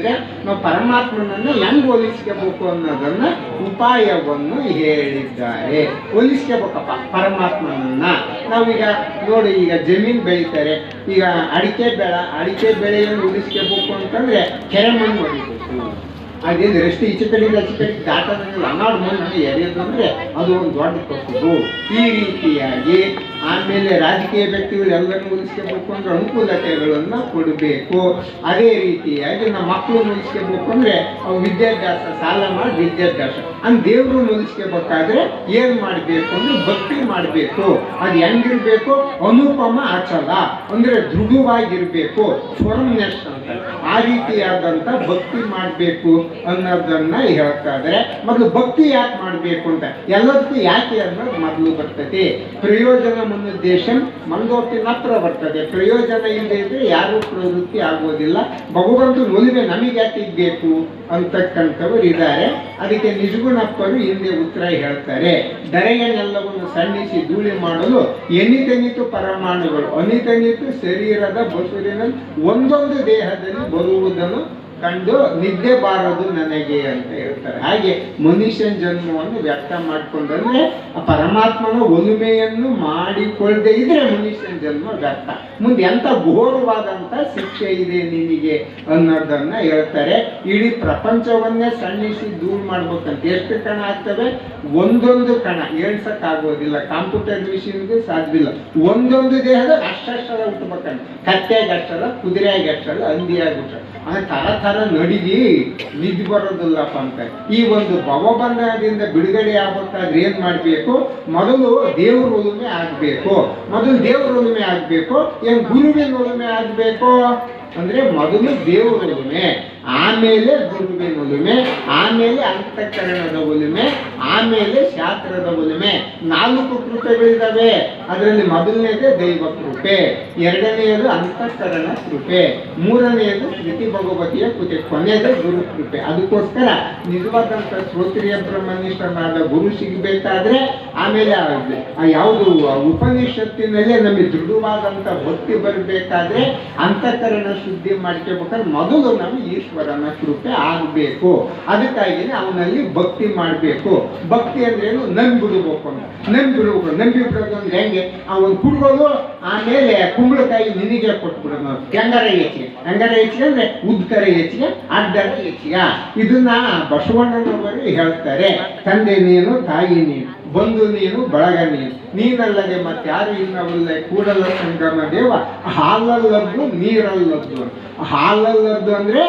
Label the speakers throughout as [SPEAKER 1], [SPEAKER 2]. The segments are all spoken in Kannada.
[SPEAKER 1] ಅಂತಂದ್ರೆ ನಾವು ಪರಮಾತ್ಮನನ್ನು ಹೆಂಗೆ ಹೋಲಿಸ್ಕೋಬೇಕು ಅನ್ನೋದನ್ನು ಉಪಾಯವನ್ನು ಹೇಳಿದ್ದಾರೆ. ಹೋಲಿಸ್ಕೋಬೇಕಪ್ಪ ಪರಮಾತ್ಮನನ್ನು. ನಾವೀಗ ನೋಡಿ, ಈಗ ಜಮೀನ್ ಬೆಳೀತಾರೆ. ಈಗ ಅಡಿಕೆ ಬೆಳ, ಅಡಿಕೆ ಬೆಳೆಯನ್ನು ಉಳಿಸ್ಕೋಬೇಕು ಅಂತಂದ್ರೆ ಕೆರೆ ಮಣ್ಣು ಹೊಡಿಬೇಕು ಅದೇನು ಎಷ್ಟು ಈಚೆ ಕಡೆಯಿಂದ ಆಚೆ ಕಡೆ ದಾಟೋದ್ರಲ್ಲಿ ಹನ್ನೆರಡು ಮಣ್ಣು ಎರೆಯೋದಂದ್ರೆ ಅದು ಒಂದು ದೊಡ್ಡ ಕಸುಬು ಈ ರೀತಿಯಾಗಿ ಆಮೇಲೆ ರಾಜಕೀಯ ವ್ಯಕ್ತಿಗಳು ಎಲ್ಲರನ್ನು ಉಳಿಸ್ಕೋಬೇಕು ಅಂದ್ರೆ ಅನುಕೂಲತೆಗಳನ್ನು ಕೊಡಬೇಕು. ಅದೇ ರೀತಿಯಾಗಿ ನಮ್ಮ ಮಕ್ಕಳು ಉಳಿಸ್ಕೋಬೇಕು ಅಂದರೆ ಅವು ವಿದ್ಯಾಭ್ಯಾಸ, ಸಾಲ ಮಾಡಿ ವಿದ್ಯಾಭ್ಯಾಸ ಅಂದ್ ದೇವ್ರು ಉಳಿಸ್ಕೋಬೇಕಾದ್ರೆ ಏನ್ ಮಾಡಬೇಕು ಅಂದ್ರೆ ಭಕ್ತಿ ಮಾಡಬೇಕು. ಅದು ಹೆಂಗಿರ್ಬೇಕು? ಅನುಪಮ ಅಚಲ. ಅಂದ್ರೆ ದೃಢವಾಗಿರ್ಬೇಕು. ಫರ್ಮ್ನೆಸ್ ಅಂತ. ಆ ರೀತಿಯಾದಂತ ಭಕ್ತಿ ಮಾಡಬೇಕು ಅನ್ನೋದನ್ನ ಹೇಳ್ತಾ ಇದ್ರೆ. ಮೊದಲು ಭಕ್ತಿ ಯಾಕೆ ಮಾಡಬೇಕು ಅಂತ. ಎಲ್ಲದಕ್ಕೂ ಯಾಕೆ ಅನ್ನೋದು ಮೊದಲು ಬರ್ತದೆ. ಪ್ರಯೋಜನ ಮುನ್ನುದ್ದೇಶ ಮಂದೋಪಿನ ಹತ್ರ ಬರ್ತದೆ. ಪ್ರಯೋಜನ ಇಲ್ಲದೆ ಇದ್ರೆ ಯಾರು ಪ್ರವೃತ್ತಿ ಆಗೋದಿಲ್ಲ. ಭಗವಂತ ಒಲಿವೆ ನಮಗೆ ಯಾಕೆ ಬೇಕು ಅಂತಕ್ಕಂಥವ್ರು ಇದ್ದಾರೆ ಅದಕ್ಕೆ ನಿಜಗುಣಪ್ಪರು ಹಿಂದೆ ಉತ್ತರ ಹೇಳ್ತಾರೆ ದರೆಯನ್ನೆಲ್ಲವನ್ನು ಸಣ್ಣಿಸಿ ಧೂಳಿ ಮಾಡಲು ಎನಿತನಿತು ಪರಮಾಣುಗಳು ಅನಿತನಿತು ಶರೀರದ ಬಸುರಿನಲ್ಲಿ ಒಂದೊಂದು ದೇಹದಲ್ಲಿ ಬರುವುದನ್ನು ಕಂಡು ನಿದ್ದೆ ಬಾರದು ನನಗೆ ಅಂತ ಹೇಳ್ತಾರೆ. ಹಾಗೆ ಮನುಷ್ಯನ ಜನ್ಮವನ್ನು ವ್ಯಕ್ತ ಮಾಡ್ಕೊಂಡ್ರೆ ಆ ಪರಮಾತ್ಮನ ಒಲುಮೆಯನ್ನು ಮಾಡಿಕೊಳ್ಳದೆ ಇದ್ರೆ ಮನುಷ್ಯನ ಜನ್ಮ ವ್ಯರ್ಥ. ಮುಂದೆ ಎಂತ ಘೋರವಾದಂತ ಶಿಕ್ಷೆ ಇದೆ ನಿನಗೆ ಅನ್ನೋದನ್ನ ಹೇಳ್ತಾರೆ. ಇಡೀ ಪ್ರಪಂಚವನ್ನೇ ಸಣ್ಣಿಸಿ ದೂರ ಮಾಡ್ಬೇಕಂತ ಎಷ್ಟು ಕಣ ಆಗ್ತವೆ? ಒಂದೊಂದು ಕಣ. ಹೇಳ್ಸಕ್ ಆಗೋದಿಲ್ಲ. ಕಂಪ್ಯೂಟರ್ ಮಿಷಿನ್ಗೆ ಸಾಧ್ಯವಿಲ್ಲ. ಒಂದೊಂದು ದೇಹದ ಅಷ್ಟಷ್ಟರ ಹುಟ್ಟಬೇಕಂತ. ಕತ್ತೆಗೆ ಅಷ್ಟಲ್ಲ ಕುದುರೆಗೆ ಅಷ್ಟಲ್ಲ ಹಂದಿಯಾಗಿ ಆ ತರ ತರ ನಡಿಗಿ ನಿದ್ದೆ ಬರೋದಿಲ್ಲಪ್ಪ ಅಂತ. ಈ ಒಂದು ಭವಬಂಧದಿಂದ ಬಿಡುಗಡೆ ಆಗ್ಬೇಕಾದ್ರೆ ಏನ್ ಮಾಡ್ಬೇಕು? ಮೊದಲು ದೇವ್ರ ಒಲುಮೆ ಆಗ್ಬೇಕು. ಮೊದಲು ದೇವ್ರ ಒಲುಮೆ ಆಗ್ಬೇಕು. ಏನ್ ಗುರುವಿನ ಒಲುಮೆ ಆಗ್ಬೇಕು? ಅಂದ್ರೆ ಮೊದಲು ದೇವ್ರ ಒಲುಮೆ ಆಮೇಲೆ ಗುರುವಿನ ಒಲುಮೆ ಆಮೇಲೆ ಅಂತಃಕರಣದ ಒಲುಮೆ ಆಮೇಲೆ ಶಾಸ್ತ್ರದ ಒಲುಮೆ ನಾಲ್ಕು ಕೃಪೆಗಳಿದಾವೆ. ಅದರಲ್ಲಿ ಮೊದಲನೇದೇ ದೈವ ಕೃಪೆ, ಎರಡನೆಯದು ಅಂತಃಕರಣ ಕೃಪೆ, ಮೂರನೆಯದು ಕೃತಿ ಭಗವತಿಯ ಕೃಪೆ ಕೊನೆಯದು ಗುರು ಕೃಪೆ. ಅದಕ್ಕೋಸ್ಕರ ನಿಜವಾದಂತ ಶ್ರೋತ್ರಿಯ ಬ್ರಹ್ಮನಿಷ್ಠನಾದ ಗುರು ಸಿಗಬೇಕಾದ್ರೆ ಆಮೇಲೆ ಯಾವುದು ಉಪನಿಷತ್ತಿನಲ್ಲೇ ನಮಗೆ ದೃಢವಾದಂತ ಭಕ್ತಿ ಬರಬೇಕಾದ್ರೆ ಅಂತಃಕರಣ ಶುದ್ಧಿ ಮಾಡ್ಕೋಬೇಕಾದ್ರೆ ಮೊದಲು ನಾವು ಈಶ್ವರನ ಕೃಪೆ ಆಗಬೇಕು. ಅದಕ್ಕಾಗಿ ಅವನಲ್ಲಿ ಭಕ್ತಿ ಮಾಡಬೇಕು. ಭಕ್ತಿ ಅಂದ್ರೇನು ನಂಬಿಡ್ಬೇಕು ನಂಬಿಡ್ಬೇಕು. ನಂಬಿ ಬಿಡೋದು ಅಂದ್ರೆ ಹೆಂಗೆ? I will put it on work. ಆಮೇಲೆ ಕುಂಬಳಕಾಯಿ ನಿನಗೆ ಕೊಟ್ಬಿಡೋದು. ಗಂಗರ ಹೆಚ್ಚಿಗೆ ಗಂಗರ ಹೆಚ್ಚಿಗೆ ಅಂದ್ರೆ ಉದ್ಕರ ಹೆಚ್ಚಿಗೆ ಅಡ್ಡರ ಹೆಚ್ಚಿಗೆ ಇದನ್ನ ಬಸವಣ್ಣನವರು ಹೇಳ್ತಾರೆ. ತಂದೆ ನೀನು, ತಾಯಿ ನೀನು ಬಂದು ನೀನು, ಬಳಗ ನೀನು. ನೀನಲ್ಲದೆ ಮತ್ತೆ ಯಾರು ಇನ್ನವಲ್ಲ ಕೂಡಲ ಸಂಗಮ ದೇವ. ಹಾಲಲ್ಲದ್ದು ನೀರಲ್ಲದ್ದು. ಹಾಲಲ್ಲದ್ದು ಅಂದ್ರೆ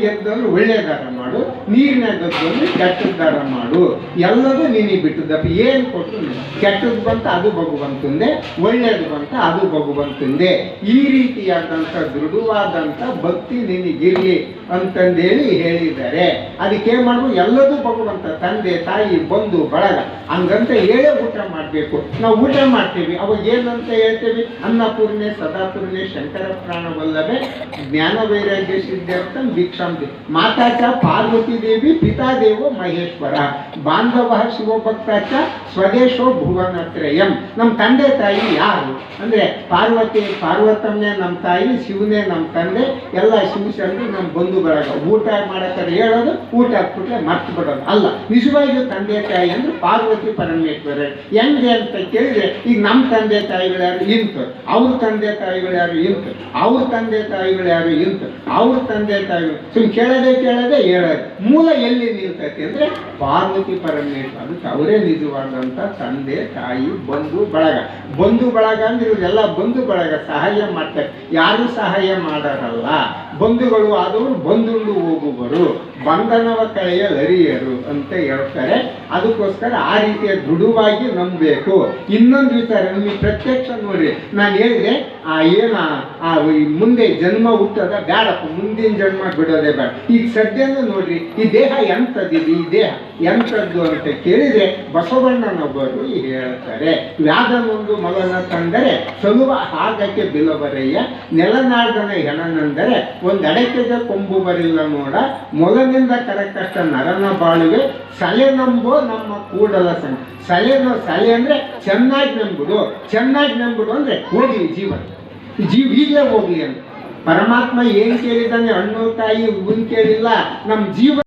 [SPEAKER 1] ಗೆದ್ದಲ್ಲಿ ಒಳ್ಳೆಯ ಒಳ್ಳೆದಾರ ಮಾಡು ನೀರಿನಾಗ ಗೆದ್ದನ್ನು ಕೆಟ್ಟದ್ದಾರ ಮಾಡು. ಎಲ್ಲದೂ ನೀನಿಗೆ ಬಿಟ್ಟದಪ್ಪ ಏನು ಕೊಟ್ಟು ಕೆಟ್ಟದ್ದು ಬಂತು, ಅದು ಭಗವಂತಂದೆ. ಒಳ್ಳೇದು ಬಂತ ಅದು. ಭಗವಂತಂದೆ ಈ ರೀತಿಯಾದಂಥ ದೃಢವಾದಂಥ ಭಕ್ತಿ ನಿನಗಿರಲಿ ಅಂತಂದೇಳಿ ಹೇಳಿದ್ದಾರೆ. ಅದಕ್ಕೆ ಏನು ಮಾಡ್ಬೇಕು? ಎಲ್ಲದೂ ಭಗವಂತ ತಂದೆ, ತಾಯಿ, ಬಂಧು, ಬಳಗ ಹಂಗಂತ ಹೇಳೇ ಊಟ ಮಾಡಬೇಕು. ನಾವು ಊಟ ಮಾಡ್ತೀವಿ. ಅವಾಗ ಏನಂತ ಹೇಳ್ತೀವಿ? ಅನ್ನಪೂರ್ಣೆ, ಸದಾಪೂರ್ಣೆ, ಶಂಕರ ಪ್ರಾಣವಲ್ಲವೇ ಜ್ಞಾನ ವೈರಾಗ್ಯ ಸಿದ್ಧಾರ್ಥ ಭಿಕ್ಷಾಂತಿ. ಮಾತಾಚ ಪಾರ್ವತಿ ದೇವಿ ಪಿತಾದೇವ ಮಹೇಶ್ವರ. ಬಾಂಧವ ಶಿವಭಕ್ತಾಚ ಸ್ವದೇಶೋ ಭುವನತ್ರಯಂ. ನಮ್ಮ ತಂದೆ ತಾಯಿ ಯಾರು? ಅಂದರೆ ಪಾರ್ವತಿ ಪಾರ್ವತಮ್ಮನೇ ನಮ್ಮ ತಾಯಿ, ಶಿವನೇ ನಮ್ಮ ತಂದೆ, ಎಲ್ಲ ಶಿವಶಂಕರ್ ನಮ್ಮ ಬಂಧು ಬಳಗ ಊಟ ಮಾಡತ್ತಾರೆ ಹೇಳೋದು, ಊಟ ಹಾಕ್ಬಿಟ್ರೆ ಮರ್ತು ಬಿಡೋದು. ಅಲ್ಲ, ನಿಜವಾಗಿಯೂ ತಂದೆ ತಾಯಿ ಅಂದ್ರೆ ಪಾರ್ವತಿ ಪರಮೇಶ್ವರ ಹೆಂಗೆ ಅಂತ ಕೇಳಿದ್ರೆ, ಈಗ ನಮ್ಮ ತಂದೆ ತಾಯಿಗಳು ಯಾರು? ಇಂತು ಅವ್ರ ತಂದೆ ತಾಯಿಗಳು ಯಾರು? ಇಂತು ಅವ್ರ ತಂದೆ ತಾಯಿಗಳು ಯಾರು? ಇಂತು ಅವ್ರ ತಂದೆ ತಾಯಿಗಳು. ಸುಮ್ಮನೆ ಕೇಳೋದೇ ಕೇಳದೆ ಹೇಳೋದು. ಮೂಲ ಎಲ್ಲಿ ನಿಲ್ತೈತಿ ಅಂದ್ರೆ ಪಾರ್ವತಿ ಪರಮೇಶ್ವರ ಅದಕ್ಕೆ ಅವರೇ ನಿಜವಾದಂಥ ತಂದೆ, ತಾಯಿ, ಬಂಧು, ಬಳಗ. ಬಂಧು, ಬಳಗ ಅಂದ್ರೆ ಇವರೆಲ್ಲ ಬಂಧು, ಬಳಗ ಸಹಾಯ ಮಾಡ್ತಾರೆ. ಯಾರು ಸಹಾಯ ಮಾಡಾರಲ್ಲ. ಬಂಧುಗಳು ಆದವರು ಬಂಧುಗಳು ಹೋಗುವರು. ಬಂಧನವ ಕಳೆಯ ಲರಿಯರು ಅಂತ ಹೇಳ್ತಾರೆ. ಅದಕ್ಕೋಸ್ಕರ ಆ ರೀತಿಯ ದೃಢವಾಗಿ ನಂಬಬೇಕು. ಇನ್ನೊಂದು ವಿಚಾರ, ನಿಮಗೆ ಪ್ರತ್ಯಕ್ಷ ನೋಡ್ರಿ. ನಾನು ಹೇಳಿದೆ, ಆ ಏನ, ಆ ಮುಂದೆ ಜನ್ಮ ಹುಟ್ಟದ ಬೇಡಪ್ಪ ಮುಂದಿನ ಜನ್ಮ ಬಿಡೋದೇ ಬೇಡ. ಈಗ ಸದ್ಯನೂ ನೋಡ್ರಿ, ಈ ದೇಹ ಎಂಥದ್ದಿದೆ? ಈ ದೇಹ ಎಂಥದ್ದು ಅಂತ ಕೇಳಿದ್ರೆ ಬಸವಣ್ಣನೊಬ್ಬರು ಹೇಳ್ತಾರೆ, ವ್ಯಾಧನೊಂದು ಮಗನ ತಂದರೆ ಸಲುವ ಹಾಗಕ್ಕೆ ಬಿಲವರಯ್ಯ ನೆಲನಾರ್ದನ ಹೆಣನೆಂದರೆ ಒಂದು ಅಡಕೆಗೆ ಕೊಂಬು ಬರಿಲ್ಲ ನೋಡ ಮೊಲನಿಂದ ಕರಕಷ್ಟ ನರನ ಬಾಳುವೆ, ಸಲೆ ನಂಬೋ ನಮ್ಮ ಕೂಡಲ ಸಂಘ ಸಲೆನ ಸಲೆ ಅಂದ್ರೆ ಚೆನ್ನಾಗಿ ನಂಬುದು ಚೆನ್ನಾಗಿ ನಂಬುದು ಅಂದ್ರೆ ಹೋಗಿ ಜೀವ ಜೀವ ಈಗಲೇ ಹೋಗ್ಲಿ ಅಂತ. ಪರಮಾತ್ಮ ಏನು ಕೇಳಿದ್ದಾನೆ? ಹಣ್ಣು ಕಾಯಿ ಹೂವಿನ ಕೇಳಿಲ್ಲ ನಮ್ಮ ಜೀವ